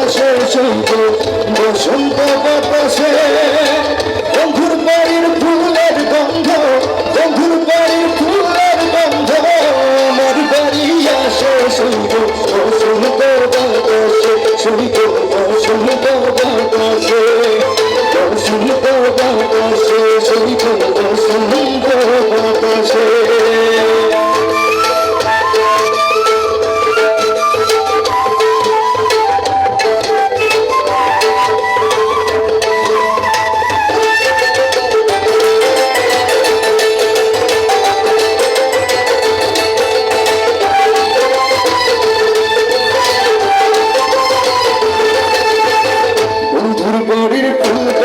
বাতাসে সন্ত বসন্ত বাতাসে। বন্ধুর বাড়ির ফুলের গন্ধ, বন্ধুর বাড়ির ফুলের গন্ধ। আমার বাড়ি আসে সন্ত বসন্ত বাতাসে। সন্ত শরীর খুললে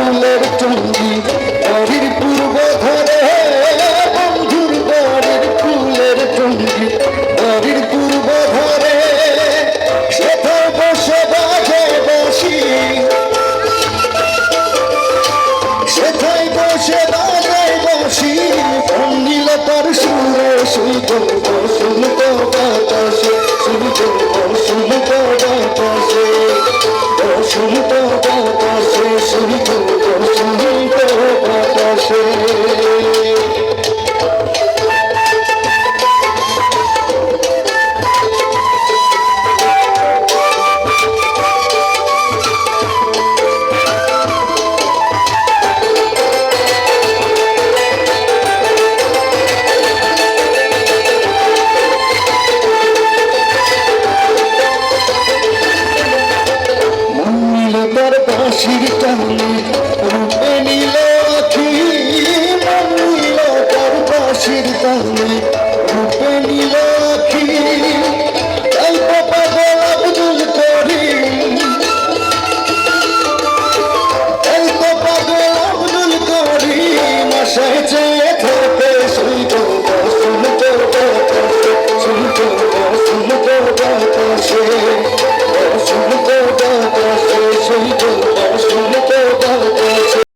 চুলের চুঙ্গি হাসির টানে